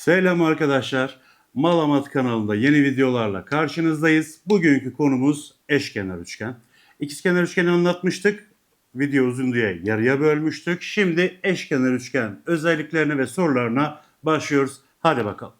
Selam arkadaşlar. Malamat kanalında yeni videolarla karşınızdayız. Bugünkü konumuz eşkenar üçgen. İkizkenar üçgeni anlatmıştık. Video uzun diye yarıya bölmüştük. Şimdi eşkenar üçgen özelliklerine ve sorularına başlıyoruz. Hadi bakalım.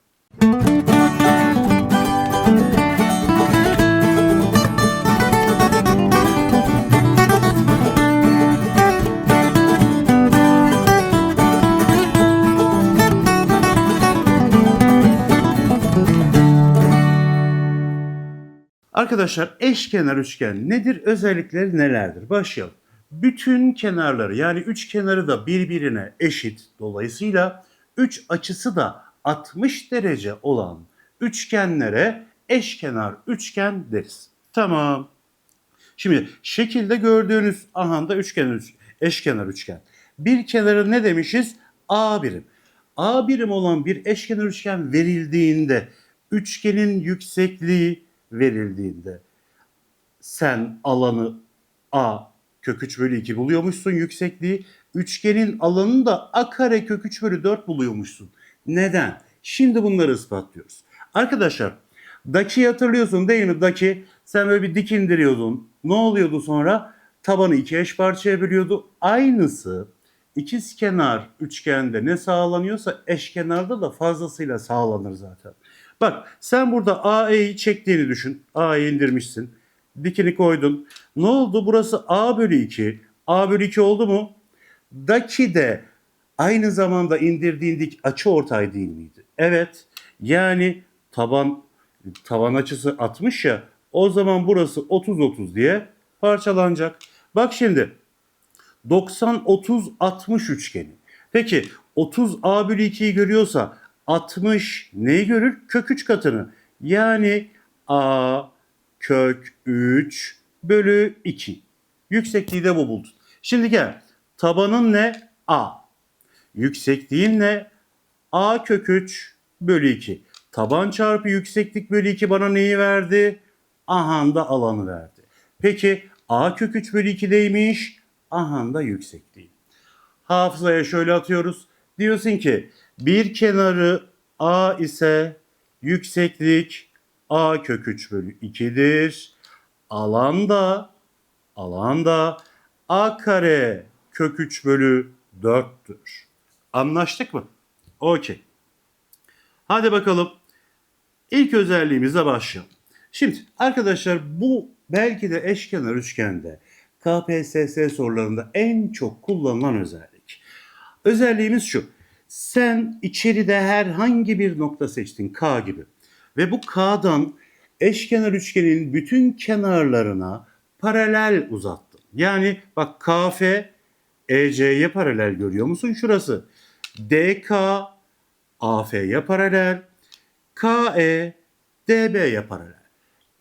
Arkadaşlar eşkenar üçgen nedir? Özellikleri nelerdir? Başlayalım. Bütün kenarları yani üç kenarı da birbirine eşit. Dolayısıyla üç açısı da 60 derece olan üçgenlere eşkenar üçgen deriz. Tamam. Şimdi şekilde gördüğünüz ahanda üçgen, üç- eşkenar üçgen. Bir kenarı ne demişiz? A birim. A birim olan bir eşkenar üçgen verildiğinde üçgenin yüksekliği verildiğinde sen alanı A kök 3 bölü 2 buluyormuşsun yüksekliği. Üçgenin alanını da A kare kök 3 bölü 4 buluyormuşsun. Neden? Şimdi bunları ispatlıyoruz. Arkadaşlar Daki'yi hatırlıyorsun değil mi? Daki sen böyle bir dik indiriyordun. Ne oluyordu sonra? Tabanı iki eş parçaya bölüyordu. Aynısı ikiz kenar üçgende ne sağlanıyorsa eşkenarda da fazlasıyla sağlanır zaten. Bak sen burada AE'yi çektiğini düşün. A'yı indirmişsin. Dikini koydun. Ne oldu? Burası A bölü 2. A bölü 2 oldu mu? Daki de aynı zamanda indirdiğin dik açı ortay değil miydi? Evet. Yani taban tavan açısı 60 ya. O zaman burası 30-30 diye parçalanacak. Bak şimdi 90-30-60 üçgeni. Peki 30 A bölü 2'yi görüyorsa 60 neyi görür? Kök 3 katını. Yani A kök 3 bölü 2. Yüksekliği de bu buldun. Şimdi gel. Tabanın ne? A. Yüksekliğin ne? A kök 3 bölü 2. Taban çarpı yükseklik bölü 2 bana neyi verdi? Aha da alanı verdi. Peki A kök 3 bölü 2'deymiş. Aha da yüksekliği. Hafızaya şöyle atıyoruz. Diyorsun ki bir kenarı A ise yükseklik A kök 3 bölü 2'dir. Alan da alan da A kare kök 3 bölü 4'tür. Anlaştık mı? Okey. Hadi bakalım. İlk özelliğimize başlayalım. Şimdi arkadaşlar bu belki de eşkenar üçgende KPSS sorularında en çok kullanılan özellik. Özelliğimiz şu. Sen içeride herhangi bir nokta seçtin K gibi. Ve bu K'dan eşkenar üçgenin bütün kenarlarına paralel uzattın. Yani bak KF EC'ye paralel görüyor musun? Şurası. DK AF'ye paralel. KE DB'ye paralel.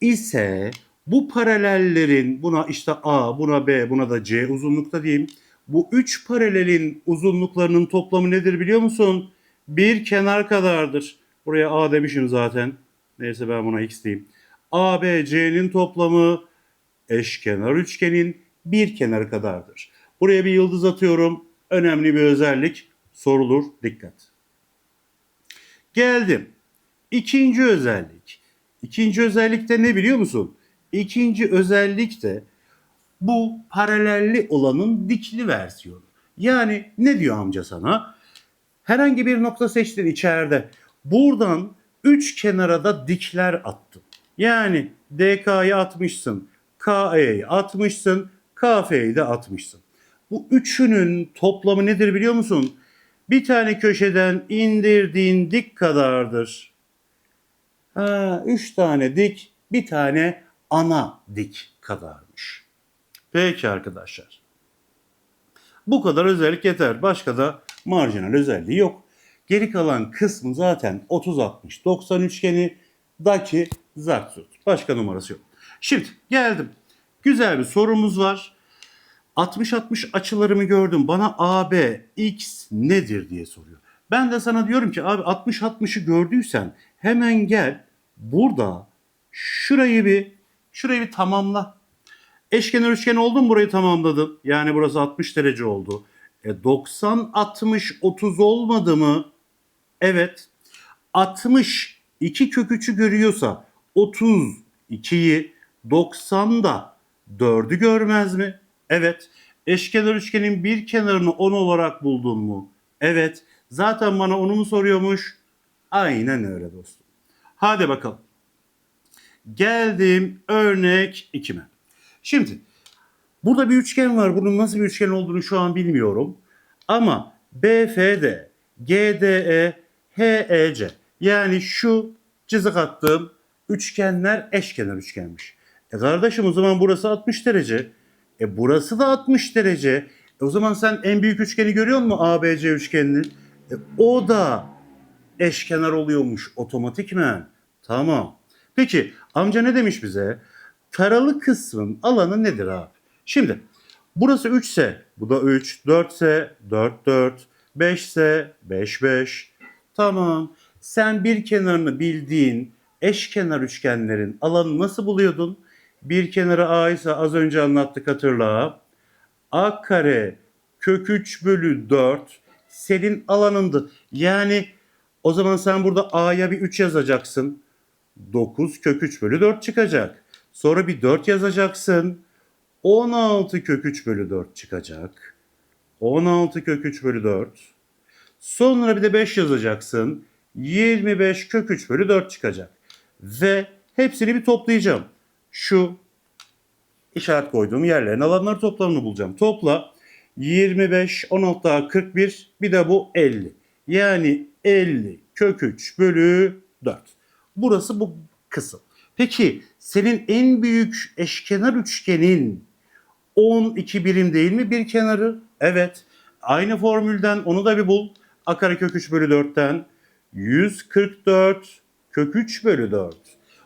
İse bu paralellerin buna işte A, buna B, buna da C uzunlukta diyeyim. Bu üç paralelin uzunluklarının toplamı nedir biliyor musun? Bir kenar kadardır. Buraya A demişim zaten. Neyse ben buna X diyeyim. A, B, C'nin toplamı eşkenar üçgenin bir kenarı kadardır. Buraya bir yıldız atıyorum. Önemli bir özellik sorulur. Dikkat. Geldim. İkinci özellik. İkinci özellik de ne biliyor musun? İkinci özellik de bu paralelli olanın dikli versiyonu. Yani ne diyor amca sana? Herhangi bir nokta seçtin içeride. Buradan üç kenara da dikler attın. Yani DK'yı atmışsın, KE'yi atmışsın, KF'yi de atmışsın. Bu üçünün toplamı nedir biliyor musun? Bir tane köşeden indirdiğin dik kadardır. Ha, üç tane dik, bir tane ana dik kadarmış. Peki arkadaşlar. Bu kadar özellik yeter. Başka da marjinal özelliği yok. Geri kalan kısmı zaten 30-60-90 üçgeni daki zartut. Başka numarası yok. Şimdi geldim. Güzel bir sorumuz var. 60-60 açılarımı gördüm. Bana AB, X nedir diye soruyor. Ben de sana diyorum ki abi 60-60'ı gördüysen hemen gel burada şurayı bir şurayı bir tamamla. Eşkenar üçgen oldu burayı tamamladın. Yani burası 60 derece oldu. E 90 60 30 olmadı mı? Evet. 60 2 kök 3'ü görüyorsa 32'yi 90 da 4'ü görmez mi? Evet. Eşkenar üçgenin bir kenarını 10 olarak buldun mu? Evet. Zaten bana onu mu soruyormuş? Aynen öyle dostum. Hadi bakalım. Geldim örnek 2'me. Şimdi burada bir üçgen var. Bunun nasıl bir üçgen olduğunu şu an bilmiyorum. Ama BFD, GDE, HEC yani şu çizik attığım üçgenler eşkenar üçgenmiş. E kardeşim o zaman burası 60 derece. E burası da 60 derece. E o zaman sen en büyük üçgeni görüyor musun ABC üçgenini? E o da eşkenar oluyormuş otomatikmen. Tamam. Peki amca ne demiş bize? Taralı kısmın alanı nedir abi? Şimdi burası 3 ise bu da 3, 4 ise 4, 4, 5 ise 5, 5. Tamam. Sen bir kenarını bildiğin eşkenar üçgenlerin alanı nasıl buluyordun? Bir kenarı A ise az önce anlattık hatırla. A kare kök 3 bölü 4 senin alanındı. Yani o zaman sen burada A'ya bir 3 yazacaksın. 9 kök 3 bölü 4 çıkacak. Sonra bir 4 yazacaksın. 16 kök 3 bölü 4 çıkacak. 16 kök 3 bölü 4. Sonra bir de 5 yazacaksın. 25 kök 3 bölü 4 çıkacak. Ve hepsini bir toplayacağım. Şu işaret koyduğum yerlerin alanları toplamını bulacağım. Topla 25, 16 daha 41 bir de bu 50. Yani 50 kök 3 bölü 4. Burası bu kısım. Peki senin en büyük eşkenar üçgenin 12 birim değil mi bir kenarı? Evet. Aynı formülden onu da bir bul. A kök 3 bölü 4'ten 144 kök 3 bölü 4.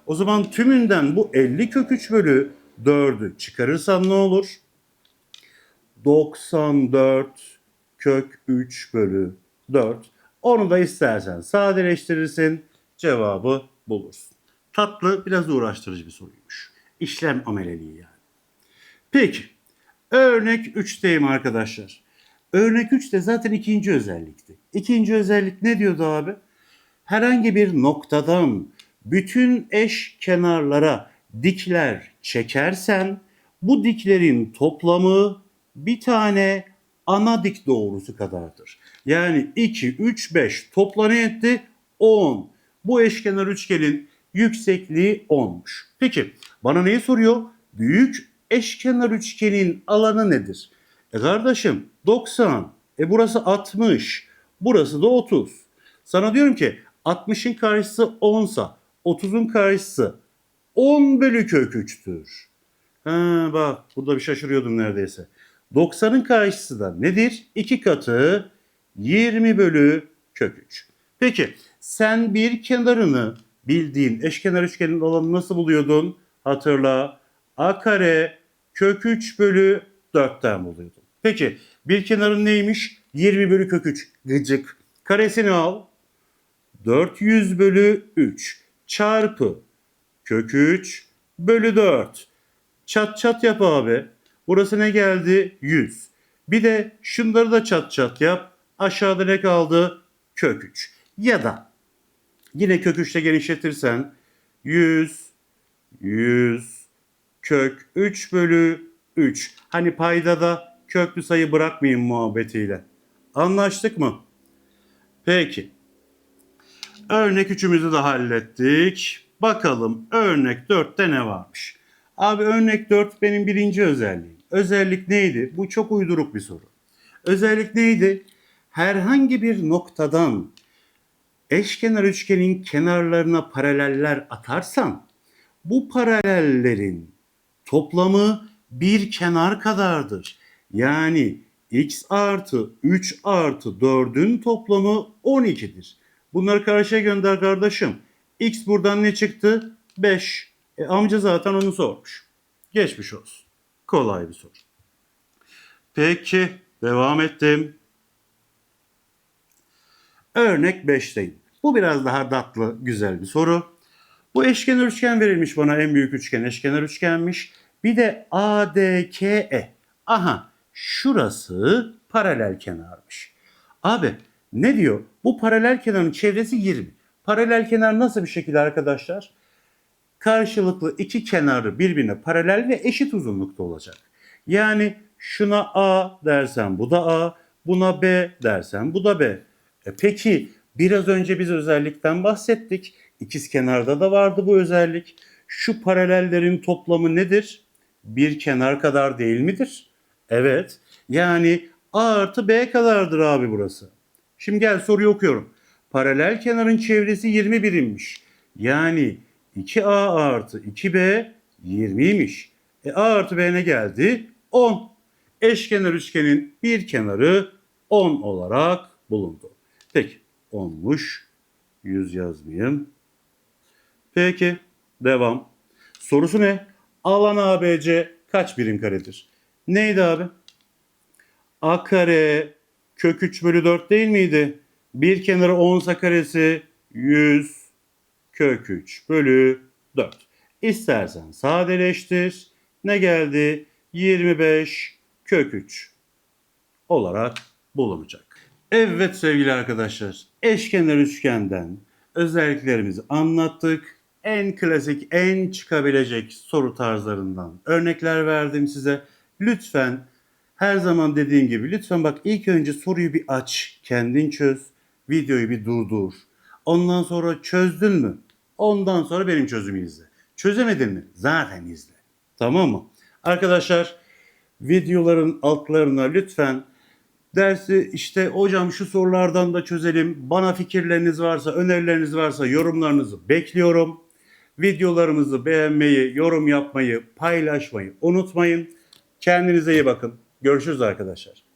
O zaman tümünden bu 50 kök 3 bölü 4'ü çıkarırsam ne olur? 94 kök 3 bölü 4. Onu da istersen sadeleştirirsin cevabı bulursun. Tatlı biraz uğraştırıcı bir soruymuş. İşlem ameleliği yani. Peki. Örnek 3'teyim arkadaşlar. Örnek 3 de zaten ikinci özellikti. İkinci özellik ne diyordu abi? Herhangi bir noktadan bütün eş kenarlara dikler çekersen bu diklerin toplamı bir tane ana dik doğrusu kadardır. Yani 2, 3, 5 topla ne etti? 10. Bu eşkenar üçgenin yüksekliği 10'muş. Peki bana neyi soruyor? Büyük eşkenar üçgenin alanı nedir? E kardeşim 90. E burası 60. Burası da 30. Sana diyorum ki 60'ın karşısı 10 sa 30'un karşısı 10 bölü kök 3'tür. Ha bak burada bir şaşırıyordum neredeyse. 90'ın karşısı da nedir? 2 katı 20 bölü kök 3. Peki sen bir kenarını bildiğin eşkenar üçgenin alanını nasıl buluyordun? Hatırla. A kare kök 3 bölü 4'ten buluyordun. Peki bir kenarın neymiş? 20 bölü kök 3. Gıcık. Karesini al. 400 bölü 3 çarpı kök 3 bölü 4. Çat çat yap abi. Burası ne geldi? 100. Bir de şunları da çat çat yap. Aşağıda ne kaldı? Kök 3. Ya da yine kök 3'te genişletirsen 100, 100, kök 3 bölü 3. Hani payda da köklü sayı bırakmayayım muhabbetiyle. Anlaştık mı? Peki. Örnek 3'ümüzü de hallettik. Bakalım örnek 4'te ne varmış? Abi örnek 4 benim birinci özelliğim. Özellik neydi? Bu çok uyduruk bir soru. Özellik neydi? Herhangi bir noktadan eşkenar üçgenin kenarlarına paraleller atarsan bu paralellerin toplamı bir kenar kadardır. Yani x artı 3 artı 4'ün toplamı 12'dir. Bunları karşıya gönder kardeşim. X buradan ne çıktı? 5. E, amca zaten onu sormuş. Geçmiş olsun. Kolay bir soru. Peki devam ettim. Örnek 5'teyim. Bu biraz daha tatlı, güzel bir soru. Bu eşkenar üçgen verilmiş bana en büyük üçgen eşkenar üçgenmiş. Bir de ADKE. Aha şurası paralel kenarmış. Abi ne diyor? Bu paralel kenarın çevresi 20. Paralel kenar nasıl bir şekil arkadaşlar? Karşılıklı iki kenarı birbirine paralel ve eşit uzunlukta olacak. Yani şuna A dersen bu da A, buna B dersen bu da B. E peki biraz önce biz özellikten bahsettik. İkiz kenarda da vardı bu özellik. Şu paralellerin toplamı nedir? Bir kenar kadar değil midir? Evet. Yani A artı B kadardır abi burası. Şimdi gel soruyu okuyorum. Paralel kenarın çevresi 20 birimmiş. Yani 2A artı 2B 20'ymiş. E A artı B ne geldi? 10. Eşkenar üçgenin bir kenarı 10 olarak bulundu. Peki 10'muş. 100 yazmayayım. Peki devam. Sorusu ne? Alan ABC kaç birim karedir? Neydi abi? A kare kök 3 bölü 4 değil miydi? Bir kenarı 10 sa karesi 100 kök 3 bölü 4. İstersen sadeleştir. Ne geldi? 25 kök 3 olarak bulunacak. Evet sevgili arkadaşlar, eşkenar üçgenden özelliklerimizi anlattık. En klasik, en çıkabilecek soru tarzlarından örnekler verdim size. Lütfen her zaman dediğim gibi lütfen bak ilk önce soruyu bir aç, kendin çöz, videoyu bir durdur. Ondan sonra çözdün mü? Ondan sonra benim çözümü izle. Çözemedin mi? Zaten izle. Tamam mı? Arkadaşlar videoların altlarına lütfen dersi işte hocam şu sorulardan da çözelim. Bana fikirleriniz varsa, önerileriniz varsa yorumlarınızı bekliyorum. Videolarımızı beğenmeyi, yorum yapmayı, paylaşmayı unutmayın. Kendinize iyi bakın. Görüşürüz arkadaşlar.